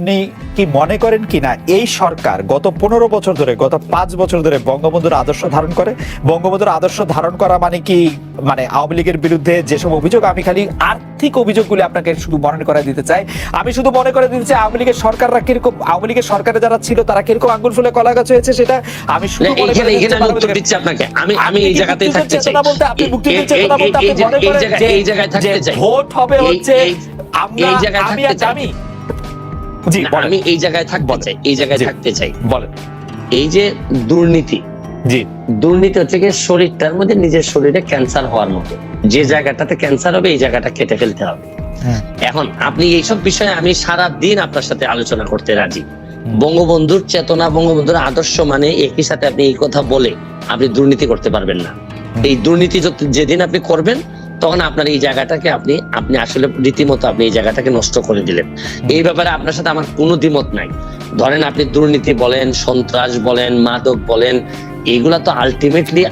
আপনি কি মনে করেন কি না এই সরকার গত পনেরো বছর ধরে গত পাঁচ বছর ধরে বঙ্গবন্ধুর আদর্শ ধারণ করে। বঙ্গবন্ধুর আদর্শ ধারণ করা মানে কি? মানে আওয়ামী লীগের বিরুদ্ধে যেসব অভিযোগ আমি খালি আর্থিক অভিযোগগুলি আপনাকে শুধু মনে করে দিতে চাই। আমি শুধু মনে করে দিতে চাই আওয়ামী লীগের সরকাররা কীরকম আওয়ামী লীগের সরকারে যারা ছিল তারা কীরকম আঙ্গুল ফুলে কলা গাছ হয়েছে সেটা আমি শুধু মনে করে দিতে আমি উত্তর দিচ্ছি আপনাকে। আমি আমি এই জায়গাতেই থাকতে চাই। চেতনা বলতে আপনি মুক্তিযুদ্ধের চেতনা বলতে আপনি মনে করেন যে- এই জায়গায় থাকতে চাই। ভোট হবে হচ্ছে আমরা আমি আর। আমি জি আমি এই জায়গায় থাকতে চাই এই জায়গায় থাকতে চাই। বলেন। এই যে দুর্নীতি জি। দুর্নীতি হচ্ছে গিয়ে শরীরটার মধ্যে নিজের শরীরে ক্যান্সার হওয়ার মতো। যে জায়গাটাতে ক্যান্সার হবে এই জায়গাটা কেটে ফেলতে হবে। এখন আপনি এইসব বিষয়ে আমি সারা দিন আপনার সাথে আলোচনা করতে রাজি। বঙ্গবন্ধুর চেতনা বঙ্গবন্ধুর আদর্শ মানে একই সাথে আপনি এই কথা বলে আপনি দুর্নীতি করতে পারবেন না। এই দুর্নীতি যেদিন আপনি করবেন তখন আপনার এই জায়গাটাকে আপনি আপনি আসলে রীতিমতো আপনি এই জায়গাটাকে নষ্ট করে দিলেন। এই ব্যাপারে আপনার সাথে আমার কোনো দ্বিমত নাই। ধরেন আপনি দুর্নীতি বলেন সন্ত্রাস বলেন মাদক বলেন এইগুলা তো আলটিমেটলি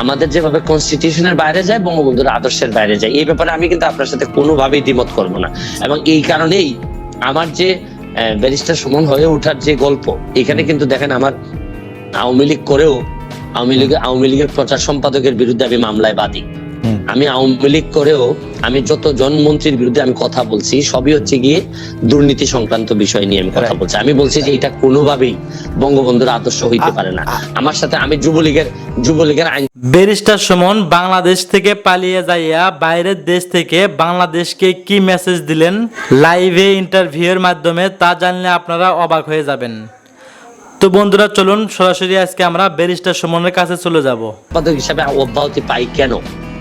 আমাদের যেভাবে কনস্টিটিউশনের বাইরে যায় বঙ্গবন্ধুর আদর্শের বাইরে যায়। এই ব্যাপারে আমি কিন্তু আপনার সাথে কোনোভাবেই দ্বিমত করব না। এবং এই কারণেই আমার যে ব্যারিস্টার সুমন হয়ে ওঠার যে গল্প এখানে কিন্তু দেখেন আমার আওয়ামী লীগ করেও আওয়ামী লীগ আওয়ামী লীগের প্রচার সম্পাদকের বিরুদ্ধে আমি মামলায় বাদী। আমি আওয়ামী লীগ করেও আমি যত জন মন্ত্রীর বিরুদ্ধে আমি কথা বলছি সবই হচ্ছে গিয়ে দুর্নীতি সংক্রান্ত বিষয় নিয়ে আমি কথা বলছি। আমি বলছি যে এটা কোনোভাবেই বঙ্গবন্ধুর আদর্শ হইতে পারে না। আমার সাথে আমি যুবলীগের যুবলীগের আইন ব্যারিস্টার সুমন বাংলাদেশ থেকে পালিয়ে যাইয়া বাইরের দেশ থেকে বাংলাদেশকে কি মেসেজ দিলেন? লাইভে ইন্টারভিউয়ের মাধ্যমে তা জানলে আপনারা অবাক হয়ে যাবেন। তো বন্ধুরা চলুন সরাসরি আজকে আমরা ব্যারিস্টার সুমনের কাছে চলে যাব। সম্পাদক হিসাবে অব্যাহতি পাই কেন।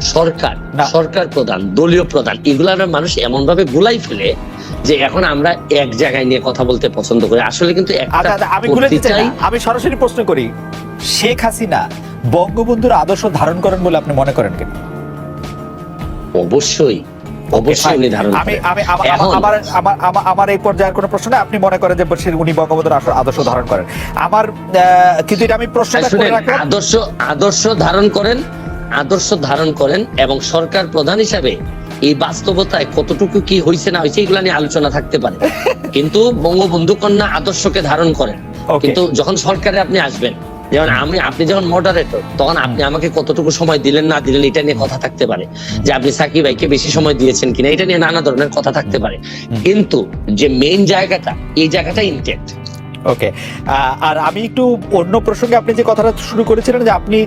সরকার সরকার প্রধান দলীয় প্রধান এগুলার মানুষ এমন ভাবে গুলাই ফেলে যে এখন আমরা এক জায়গায় নিয়ে কথা বলতে পছন্দ করি। আসলে কিন্তু আচ্ছা আচ্ছা, আমি ভুলে দিতে চাই। আমি সরাসরি প্রশ্ন করি শেখ হাসিনা বঙ্গবন্ধুর আদর্শ ধারণ করেন বলে আপনি মনে করেন কিনা? অবশ্যই অবশ্যই উনি ধারণ আমি আমি আমার- আমার আমার- আমার আমার এই পর্যায়ের কোনো প্রশ্ন নেই। আপনি মনে করেন যে সে- উনি বঙ্গবন্ধুর আদর্শ- আদর্শ ধারণ করেন। আমার আহ, কিন্তু এটা আমি প্রশ্নটা করে রাখলাম। আদর্শ আদর্শ ধারণ করেন আদর্শ ধারণ করেন এবং সরকার প্রধান হিসাবে এই বাস্তবতায় কতটুকু কি হয়েছে না হয়েছে এগুলা নিয়ে আলোচনা থাকতে পারে। কিন্তু বঙ্গবন্ধু কন্যা আদর্শকে ধারণ করেন। কিন্তু যখন সরকারে আপনি আসবেন যেমন আমি আপনি যখন মডারেটর তখন আপনি আমাকে কতটুকু সময় দিলেন না দিলেন এটা নিয়ে কথা থাকতে পারে। যে আপনি সাকিব ভাইকে বেশি সময় দিয়েছেন কিনা এটা নিয়ে নানা ধরনের কথা থাকতে পারে। কিন্তু যে মেইন জায়গাটা এই জায়গাটা ইনটেক্ট ওকে আর আমি একটু অন্য প্রসঙ্গে আপনি যে কথাটা শুরু করেছিলেন যে আপনি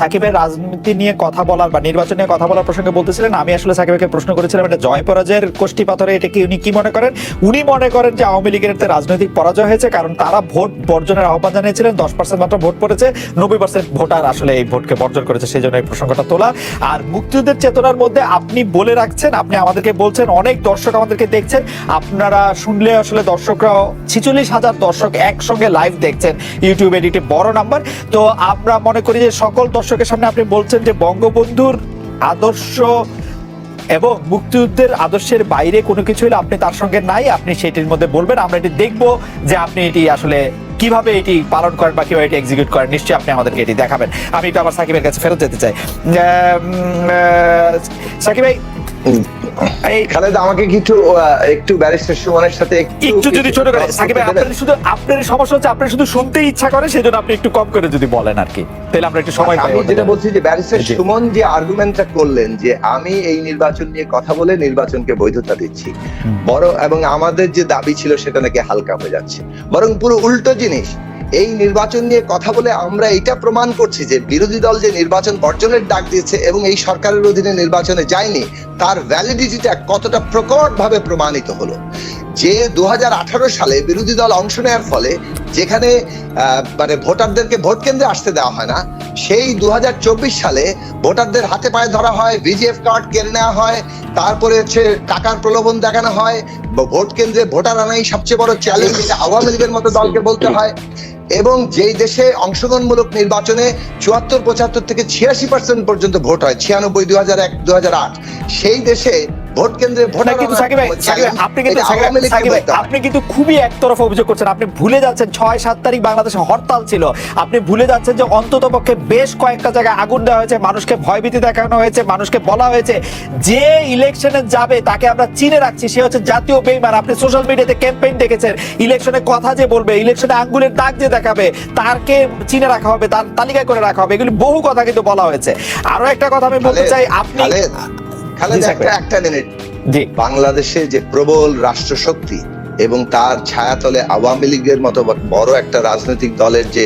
সাকিবের রাজনীতি নিয়ে কথা বলার বা নির্বাচন নিয়ে কথা বলার প্রসঙ্গে বলতেছিলেন, আমি আসলে সাকিবকে প্রশ্ন করেছিলাম, এটা জয় পরাজয়ের কোষ্ঠী পাথরে এটা কি উনি কি মনে করেন? উনি মনে করেন যে আওয়ামী লীগের এতে রাজনৈতিক পরাজয় হয়েছে, কারণ তারা ভোট বর্জনের আহ্বান জানিয়েছিলেন, দশ পার্সেন্ট মাত্র ভোট পড়েছে, নব্বই পার্সেন্ট ভোটার আসলে এই ভোটকে বর্জন করেছে, সেই জন্য এই প্রসঙ্গটা তোলা। আর মুক্তিযুদ্ধের চেতনার মধ্যে আপনি বলে রাখছেন, আপনি আমাদেরকে বলছেন, অনেক দর্শক আমাদেরকে দেখছেন, আপনারা শুনলে আসলে দর্শকরা ছিচল্লিশ হাজার দর্শক একসঙ্গে লাইভ দেখছেন। ইউটিউবে এটি একটি বড় নাম্বার তো আমরা মনে করি যে সকল দর্শকের সামনে আপনি বলছেন যে বঙ্গবন্ধুর আদর্শ এবং মুক্তিযুদ্ধের আদর্শের বাইরে কোনো কিছু হলে আপনি তার সঙ্গে নাই, আপনি সেটির মধ্যে বলবেন। আমরা এটি দেখব যে আপনি এটি আসলে কীভাবে এটি পালন করেন বা কীভাবে এটি এক্সিকিউট করেন। নিশ্চয়ই আপনি আমাদেরকে এটি দেখাবেন। আমি একটু আমার সাকিবের কাছে ফেরত যেতে চাই। সাকিব ভাই এই খালেদ আমাকে কিছু একটু ব্যারিস্টার সুমনের সাথে একটু যদি ছোট করে সাকিব আপনার শুধু আপনার সমস্যা হচ্ছে শুধু শুনতে ইচ্ছা করে সেই জন্য আপনি একটু কম করে যদি বলেন আর কি। তাহলে আমরা একটু সময় পাই আমি যেটা বলছি যে ব্যারিস্টার সুমন যে আর্গুমেন্টটা করলেন যে আমি এই নির্বাচন নিয়ে কথা বলে নির্বাচনকে বৈধতা দিচ্ছি বড় এবং আমাদের যে দাবি ছিল সেটা নাকি হালকা হয়ে যাচ্ছে। বরং পুরো উল্টো জিনিস এই নির্বাচন নিয়ে কথা বলে আমরা এটা প্রমাণ করছি যে বিরোধী দল যে নির্বাচন বর্জনের ডাক দিয়েছে এবং এই সরকারের অধীনে নির্বাচনে যায়নি, তার ভ্যালিডিটিটা কতটা প্রকট ভাবে প্রমাণিত হলো। যে দু হাজার আঠারো সালে বিরোধী দল অংশ নেওয়ার ফলে যেখানে মানে ভোটারদেরকে ভোট কেন্দ্রে আসতে দেওয়া হয় না, সেই দু হাজার চব্বিশ সালে ভোটারদের হাতে পায়ে ধরা হয় ভিজিএফ কার্ড কেড়ে নেওয়া হয়, তারপরে হচ্ছে টাকার প্রলোভন দেখানো হয়, ভোট কেন্দ্রে ভোটার আনাই সবচেয়ে বড় চ্যালেঞ্জ আওয়ামী লীগের মতো দলকে বলতে হয়। এবং যেই দেশে অংশগ্রহণমূলক নির্বাচনে চুয়াত্তর, পঁচাত্তর থেকে ছিয়াশি পার্সেন্ট পর্যন্ত ভোট হয়, ছিয়ানব্বই দু হাজার এক দু হাজার আট, সেই দেশে ভোট কেন্দ্রে ভোট কিন্তু সাকিব ভাই, আপনি কিন্তু সাকিব ভাই, আপনি কিন্তু খুবই একতরফা অভিযোগ করছেন। আপনি ভুলে যাচ্ছেন ছয় সাত তারিখ বাংলাদেশে হরতাল ছিল। আপনি ভুলে যাচ্ছেন যে অন্তত পক্ষে বেশ কয়েকটা জায়গায় আগুন দেওয়া হয়েছে মানুষকে ভয়ভীতি দেখানো হয়েছে মানুষকে বলা হয়েছে। যে ইলেকশনে যাবে তাকে আমরা চিনে রাখছি। সে হচ্ছে জাতীয় বেইমান। আপনি সোশ্যাল মিডিয়াতে ক্যাম্পেইন দেখেছেন। ইলেকশনে কথা যে বলবে ইলেকশনে আঙ্গুলের দাগ যে দেখাবে তারকে চিনে রাখা হবে তার তালিকায় করে রাখা হবে। এগুলি বহু কথা কিন্তু বলা হয়েছে। আরও একটা কথা আমি বলতে চাই আপনি খালেদ একটা একটা মিনিট বাংলাদেশে যে প্রবল রাষ্ট্রশক্তি এবং তার ছায়াতলে আওয়ামী লীগের মতো বড় একটা রাজনৈতিক দলের যে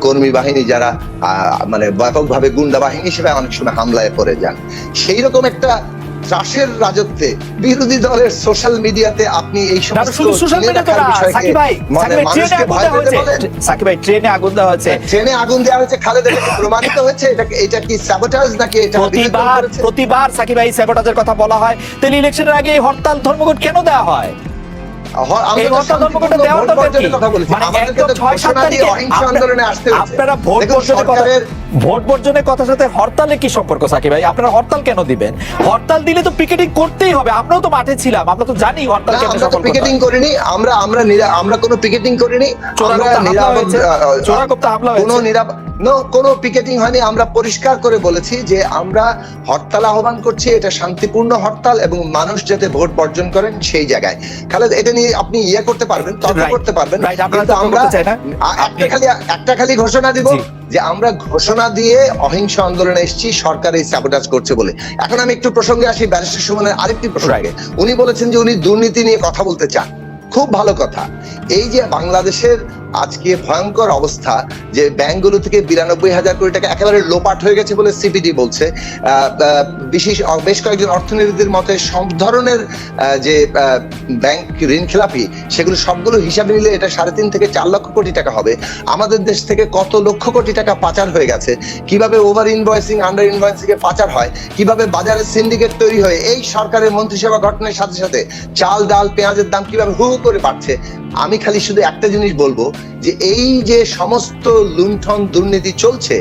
কর্মী বাহিনী যারা আহ, মানে ব্যাপকভাবে গুন্ডা বাহিনী হিসেবে অনেক সময় হামলায় পড়ে যান সেই রকম একটা ত্রাসের রাজত্বে বিরোধী দলের সোশ্যাল মিডিয়াতে আপনি এই সমস্ত সোশ্যাল মিডিয়াতে সাকিব ভাই মানে সাকিব ভাই ট্রেনে আগুন দেওয়া হয়েছে। সাকিব ভাই ট্রেনে আগুন দেওয়া হয়েছে। ট্রেনে আগুন দেওয়া হয়েছে খালেদ প্রমাণিত হয়েছে? এটা এটা কি নাকি এটা প্রতিবার? প্রতিবার সাকিব ভাই কথা বলা হয়। তাহলে ইলেকশনের আগে এই হরতাল ধর্মঘট কেন দেওয়া হয়? ভোট বর্জনের। মানে কথার সাথে কি সম্পর্ক সাকিব ভাই? আপনারা হরতাল কেন দিবেন? হরতাল দিলে তো পিকেটিং করতেই হবে। আমরাও তো মাঠে ছিলাম। আমরা তো জানি হরতাল কেন পিকেটিং করিনি। আমরা আমরা আমরা কোনো পিকেটিং করিনি। চোরাগোপ্তা হামলা হয়েছে। চোরাগোপ্তা হামলা হয়েছে। কোনো পিকেটিং হয়নি। আমরা পরিষ্কার করে বলেছি যে আমরা হরতাল আহ্বান করছি। এটা শান্তিপূর্ণ হরতাল এবং মানুষ যাতে ভোট বর্জন করেন সেই জায়গায়। খালেদ এটা নিয়ে আপনি ইয়ে করতে পারবেন তর্ক করতে পারবেন। কিন্তু আমরা একটা খালি একটা খালি ঘোষণা দিব যে আমরা ঘোষণা দিয়ে অহিংস আন্দোলনে এসেছি সরকার এই স্যাবোটাজ করছে বলে। এখন আমি একটু প্রসঙ্গে আসি ব্যারিস্টার সুমনের আরেকটি প্রসঙ্গে। উনি বলেছেন যে উনি দুর্নীতি নিয়ে কথা বলতে চান। খুব ভালো কথা। এই যে বাংলাদেশের আজকে ভয়ঙ্কর অবস্থা যে ব্যাংকগুলো থেকে বিরানব্বই হাজার কোটি টাকা একেবারে লোপাট হয়ে গেছে বলে সিপিডি বলছে। বিশেষ বেশ কয়েকজন অর্থনীতির মতে সব ধরনের যে ব্যাংক ঋণ খেলাপি, সেগুলো সবগুলো হিসাবে নিলে এটা সাড়ে তিন থেকে চার লক্ষ কোটি টাকা হবে। আমাদের দেশ থেকে কত লক্ষ কোটি টাকা পাচার হয়ে গেছে? কীভাবে ওভার ইনভয়েসিং আন্ডার ইনভয়েসিং এ পাচার হয়? কীভাবে বাজারে সিন্ডিকেট তৈরি হয়? এই সরকারের মন্ত্রিসভা গঠনের সাথে সাথে চাল, ডাল, পেঁয়াজের দাম কীভাবে হু করে বাড়ছে? আমি খালি শুধু একটা জিনিস বলব, যে এই যে সমস্ত লুণ্ঠন দুর্নীতি চলছে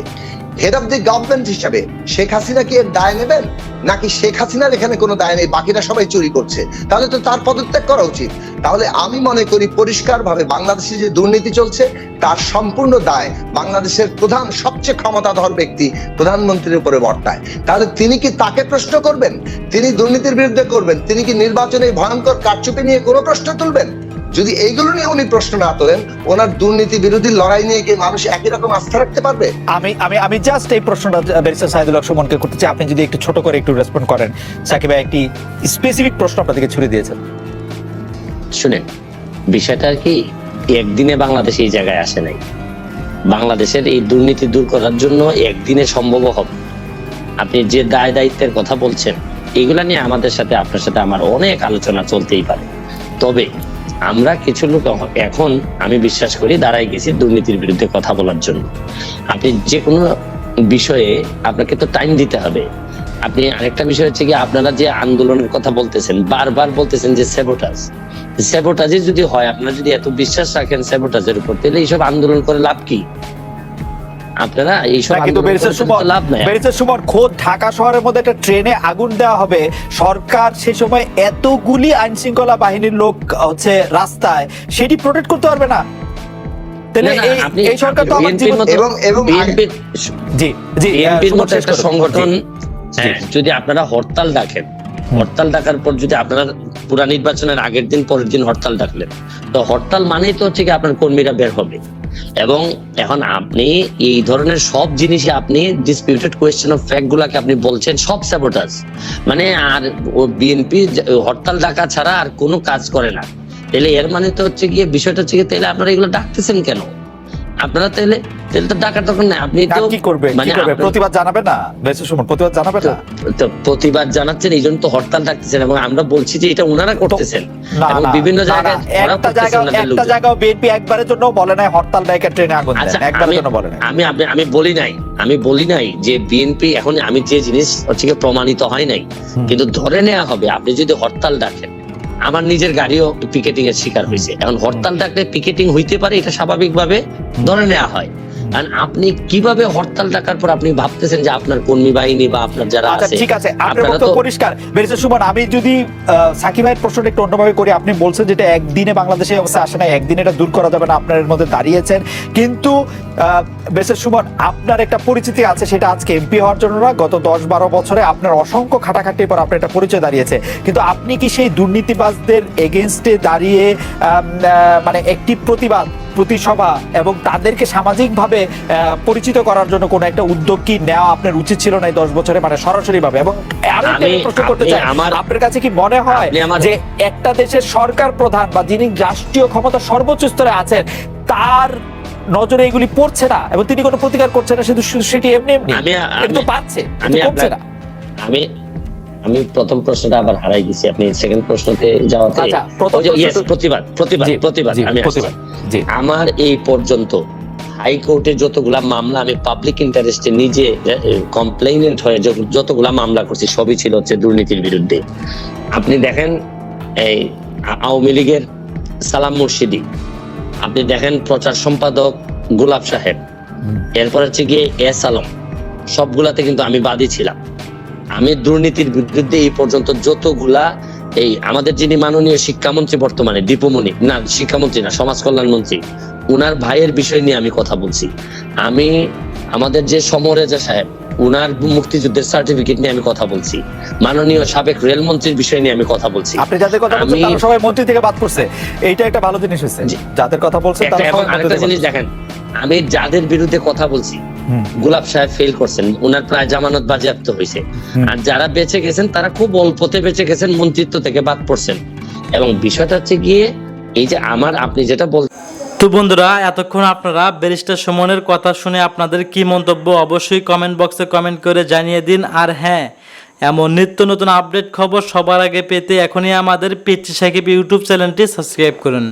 হেড অফ দি গভর্নমেন্ট হিসাবে শেখ হাসিনা কি এর দায় নেবেন? নাকি শেখ হাসিনার এখানে কোনো দায় নেই, বাকিরা সবাই চুরি করছে? তাহলে তো তার পদত্যাগ করা উচিত। তাহলে আমি মনে করি পরিষ্কারভাবে বাংলাদেশে যে দুর্নীতি চলছে, তার সম্পূর্ণ দায় বাংলাদেশের প্রধান, সবচেয়ে ক্ষমতাধর ব্যক্তি প্রধানমন্ত্রীর উপরে বর্তায়। তাহলে তিনি কি তাকে প্রশ্ন করবেন? তিনি দুর্নীতির বিরুদ্ধে করবেন? তিনি কি নির্বাচনে ভয়ঙ্কর কারচুপি নিয়ে কোনো প্রশ্ন তুলবেন? যদি এইগুলো নিয়ে উনি প্রশ্ন না তোলেন ওনার দুর্নীতি বিরোধী লড়াই নিয়ে কি মানুষ একই রকম আস্থা রাখতে পারবে? আমি আমি আমি জাস্ট এই প্রশ্নটা ব্যারিস্টার সাইদুল হক সুমনকে করতে চাই। আপনি যদি একটু ছোট করে একটু রেসপন্ড করেন। সাকিব ভাই একটি স্পেসিফিক প্রশ্ন আপনাদেরকে ছুড়ে দিয়েছেন। শুনেন বিষয়টা কি একদিনে বাংলাদেশ এই জায়গায় আসে নাই। বাংলাদেশের এই দুর্নীতি দূর করার জন্য একদিনে সম্ভব হবে আপনি যে দায় দায়িত্বের কথা বলছেন এগুলা নিয়ে আমাদের সাথে আপনার সাথে আমার অনেক আলোচনা চলতেই পারে। তবে আমরা কিছু লোক এখন আমি বিশ্বাস করি দাঁড়াই গেছি দুর্নীতির বিরুদ্ধে কথা বলার জন্য। আপনি যে কোনো বিষয়ে আপনাকে তো টাইম দিতে হবে। আপনি আরেকটা বিষয় হচ্ছে কি, আপনারা যে আন্দোলনের কথা বলতেছেন, বারবার বলতেছেন যে সেবোটাজ সেবোটাজে যদি হয়, আপনারা যদি এত বিশ্বাস রাখেন সেবোটাজের উপর, তাহলে এইসব আন্দোলন করে লাভ কি? আপনারা এইসব কিন্তু ব্যারিস্টার সুমন লাভ নাই। ব্যারিস্টার সুমন খোদ ঢাকা শহরের মধ্যে একটা ট্রেনে আগুন দেওয়া হবে। সরকার সে সময় এতগুলি আইন শৃঙ্খলা বাহিনীর লোক হচ্ছে রাস্তায় সেটি প্রোটেক্ট করতে পারবে না। তাহলে না, না, এই সরকার তো আমার BNP জীবন মতো- এবং এবং জি জি বিএনপির মতো একটা সংগঠন হ্যাঁ, যদি আপনারা হরতাল ডাকেন হরতাল ডাকার পর যদি আপনারা পুরা নির্বাচনের আগের দিন পরের দিন হরতাল ডাকলেন তো হরতাল মানেই তো হচ্ছে কি আপনার কর্মীরা বের হবে। এবং এখন আপনি এই ধরনের সব জিনিসে আপনি ডিসপিউটেড কোয়েশ্চেন অফ ফ্যাক্ট গুলাকে আপনি বলছেন, সব স্যাবোটাজ মানে আর বিএনপি হরতাল ডাকা ছাড়া আর কোনো কাজ করে না। তাহলে এর মানে তো হচ্ছে গিয়ে বিষয়টা হচ্ছে তাহলে আপনারা এগুলো ডাকতেছেন কেন? আপনারা তাহলে তাহলে তো দরকার নেই। আপনি তো কি করবে? কি মানে করবে? প্রতিবাদ জানাবে না? সুমন প্রতিবাদ জানাবে না? তো প্রতিবাদ জানাচ্ছেন এই জন্য তো হরতাল ডাকতেছেন এবং আমরা বলছি যে এটা ওনারা করতেছেন। এবং বিভিন্ন জায়গায় একটা জায়গা একটা। জায়গাও বিএনপি একবারের জন্য বলে নাই হরতাল ডাইকা ট্রেনে আগুন দেন আচ্ছা একবারের আমি জন্য বলে নাই। আমি আমি- আমি বলি নাই আমি বলি নাই যে বিএনপি এখন আমি যে জিনিস হচ্ছে প্রমাণিত হয় নাই। কিন্তু ধরে নেওয়া হবে আপনি যদি হরতাল ডাকেন আমার নিজের গাড়িও পিকেটিং এর শিকার হয়েছে। এখন হরতাল ডাকলে পিকেটিং হইতে পারে, এটা স্বাভাবিকভাবে ধরে নেওয়া হয়। কারণ আপনি কীভাবে হরতাল ডাকার পর আপনি ভাবতেছেন যে আপনার কর্মী বাহিনী বা আপনার যারা আচ্ছা আছে ঠিক আছে আপনার মতো পরিষ্কার। সুমন আমি যদি সাকিব ভাইয়ের প্রশ্নটা একটু অন্যভাবে করি আপনি বলছেন যেটা একদিনে বাংলাদেশে অবস্থা আসে না একদিনে এটা দূর করা যাবে না আপনার মধ্যে দাঁড়িয়েছেন। কিন্তু বেসের সুমন আপনার একটা পরিচিতি আছে সেটা আজকে এমপি হওয়ার জন্য না গত দশ বারো বছরে আপনার অসংখ্য খাটাখাটির পর আপনার একটা পরিচয় দাঁড়িয়েছে। কিন্তু আপনি কি সেই দুর্নীতিবাজদের এগেনস্টে দাঁড়িয়ে আহ, মানে একটি প্রতিবাদ প্রতিসভা এবং তাদেরকে সামাজিকভাবে পরিচিত করার জন্য কোনো একটা উদ্যোগ কি নেওয়া আপনার উচিত ছিল না এই দশ বছরে? মানে সরাসরি ভাবে এবং আরও প্রশ্ন করতে চাই আপনার কাছে কি মনে হয় আমার- যে একটা দেশের সরকার প্রধান বা যিনি রাষ্ট্রীয় ক্ষমতা সর্বোচ্চ স্তরে আছেন তার নজরে এগুলি পড়ছে না? এবং তিনি কোনো প্রতিকার করছে না শুধু শুধু সেটি এমনি এমনি পাচ্ছে আমি আমি আমি প্রথম প্রশ্নটা আবার হারাই গেছি। আপনি সেকেন্ড প্রশ্নতে যাওয়াতে আচ্ছা, প্রতিবাদ প্রতিবাদ প্রতিবাদ আমি আমার এই পর্যন্ত হাইকোর্টে যতগুলা মামলা আমি পাবলিক ইন্টারেস্টে নিজে কমপ্লেইনেন্ট হয়ে যত- যতগুলা মামলা করছি সবই ছিল হচ্ছে দুর্নীতির বিরুদ্ধে। আপনি দেখেন এই আওয়ামী লীগের সালাম মুর্শিদি আপনি দেখেন প্রচার সম্পাদক গোলাপ সাহেব এরপর হচ্ছে গিয়ে এস আলম সবগুলাতে কিন্তু আমি বাদী ছিলাম। আমি দুর্নীতির বিরুদ্ধে এই পর্যন্ত যতগুলা এই আমাদের যিনি মাননীয় শিক্ষামন্ত্রী বর্তমানে দীপমণি না শিক্ষামন্ত্রী না সমাজ কল্যাণ মন্ত্রী উনার ভাইয়ের বিষয় নিয়ে আমি কথা বলছি। আমি আমাদের যে সমরেজা সাহেব উনার মুক্তিযুদ্ধের সার্টিফিকেট নিয়ে আমি কথা বলছি। মাননীয় সাবেক রেলমন্ত্রীর বিষয় নিয়ে আমি কথা বলছি। আপনি যাদের কথা বলছেন তারা সবাই মন্ত্রী থেকে বাদ করছে এইটা একটা ভালো জিনিস হচ্ছে যাদের কথা বলছেন তারা সবাই আরেকটা জিনিস দেখেন আমি যাদের বিরুদ্ধে কথা বলছি। গোলাপ সাহেব ফেল করছেন ওনার প্রায় জামানত বাজেয়াপ্ত হয়েছে আর যারা বেঁচে গেছেন তারা খুব অল্পতে বেঁচে গেছেন মন্ত্রিত্ব থেকে বাদ পড়ছেন। এবং বিষয়টা হচ্ছে গিয়ে এই যে আমার আপনি যেটা বল তো বন্ধুরা এতক্ষণ আপনারা ব্যারিস্টার সুমনের কথা শুনে আপনাদের কি মন্তব্য অবশ্যই কমেন্ট বক্সে কমেন্ট করে জানিয়ে দিন। আর হ্যাঁ এমন নিত্য নতুন আপডেট খবর সবার আগে পেতে এখনই আমাদের পিচি সাকিব ইউটিউব চ্যানেলটি সাবস্ক্রাইব করুন।